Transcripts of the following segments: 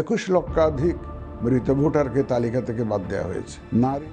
একুশ লক্ষাধিক মৃত ভোটারকে তালিকা থেকে বাদ দেওয়া হয়েছে।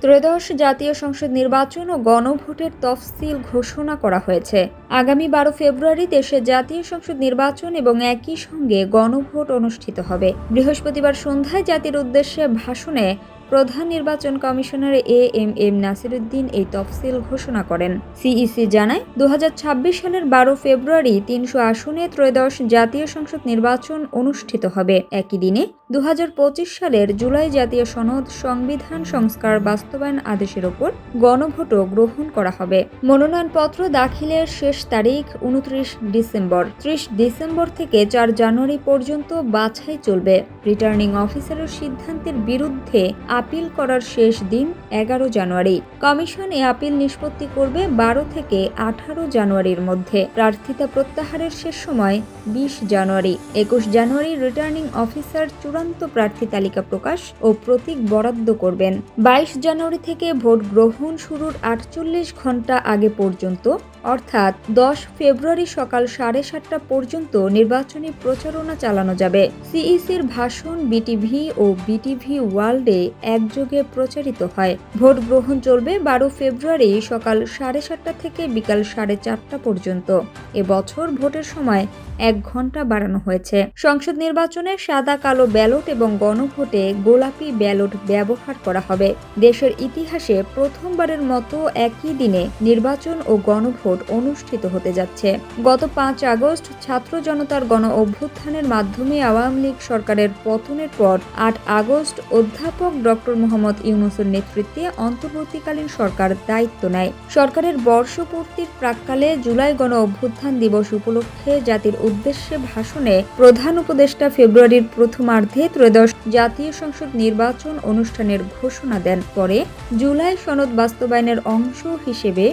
ত্রয়োদশ জাতীয় সংসদ নির্বাচন ও গণভোটের তফসিল ঘোষণা করা হয়েছে। আগামী বারো ফেব্রুয়ারি দেশে জাতীয় সংসদ নির্বাচন এবং একই সঙ্গে গণভোট অনুষ্ঠিত হবে। বৃহস্পতিবার সন্ধ্যায় জাতির উদ্দেশ্যে ভাষণে প্রধান নির্বাচন commissioner A M M Nasiruddin এই তফসিল ঘোষণা করেন। সিইসি জানায় দু হাজার ছাব্বিশ সালের বারো ফেব্রুয়ারি তিনশো আসনে ত্রয়োদশ জাতীয় সংসদ নির্বাচন অনুষ্ঠিত হবে। একই দিনে দু হাজার পঁচিশ সালের জুলাই জাতীয় সনদ সংবিধান সংস্কার বাস্তবায়ন আদেশের ওপর গণভোটও গ্রহণ করা হবে। মনোনয়নপত্র দাখিলের শেষ তারিখ উনত্রিশ ডিসেম্বর। ত্রিশ ডিসেম্বর থেকে চার জানুয়ারি পর্যন্ত বাছাই চলবে। রিটার্নিং অফিসারের সিদ্ধান্তের বিরুদ্ধে আপিল করার শেষ দিন এগারো জানুয়ারি। কমিশন এ আপিল নিষ্পত্তি করবে বারো থেকে আঠারো জানুয়ারির মধ্যে। প্রার্থিতা প্রত্যাহারের শেষ সময় বিশ জানুয়ারি। একুশ জানুয়ারি রিটার্নিং অফিসার চূড়ান্ত প্রার্থী তালিকা প্রকাশ ও প্রতীক বরাদ্দ করবেন। বাইশ জানুয়ারি থেকে ভোট গ্রহণ শুরুর আটচল্লিশ ঘণ্টা আগে পর্যন্ত অর্থাৎ দশ ফেব্রুয়ারি সকাল সাড়ে সাতটা পর্যন্ত নির্বাচনী প্রচারণা চালানো যাবে। সিইসির ভাষণ বিটিভি ও বিটিভি ওয়ার্ল্ডে একযোগে প্রচারিত হয়। ভোট গ্রহণ চলবে বারো ফেব্রুয়ারি সকাল সাড়ে সাতটা থেকে বিকাল সাড়ে চারটা পর্যন্ত। এবছর ভোটের সময় এক ঘণ্টা বাড়ানো হয়েছে। সংসদ নির্বাচনে সাদা, কালো ব্যালট এবং গণভোটে গোলাপি ব্যালট ব্যবহার করা হবে। দেশের ইতিহাসে প্রথমবারের মতো একই দিনে নির্বাচন ও গণভোট অনুষ্ঠিত হতে যাচ্ছে। গত পাঁচ আগস্ট ছাত্র জনতার গণ অভ্যুত্থানের মাধ্যমে আওয়ামী লীগ সরকারের পতনের পর আট আগস্ট অধ্যাপক ডক্টর মোহাম্মদ ইউনুসের নেতৃত্বে অন্তর্বর্তীকালীন সরকার দায়িত্ব নেয়। সরকারের বর্ষপূর্তির প্রাককালে জুলাই গণ অভ্যুত্থান দিবস উপলক্ষে জাতির উদ্দেশ্যে ভাষণে প্রধান উপদেষ্টা ফেব্রুয়ারির প্রথমার্ধে ত্রয়োদশ জাতীয় সংসদ নির্বাচন অনুষ্ঠানের ঘোষণা দেন। পরে জুলাই সনদ বাস্তবায়নের অংশ হিসেবে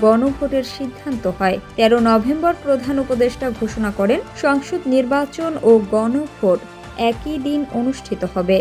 গণভোটের সিদ্ধান্ত হয়। তেরো নভেম্বর প্রধান উপদেষ্টা ঘোষণা করেন, সংসদ নির্বাচন ও গণভোট একই দিন অনুষ্ঠিত হবে।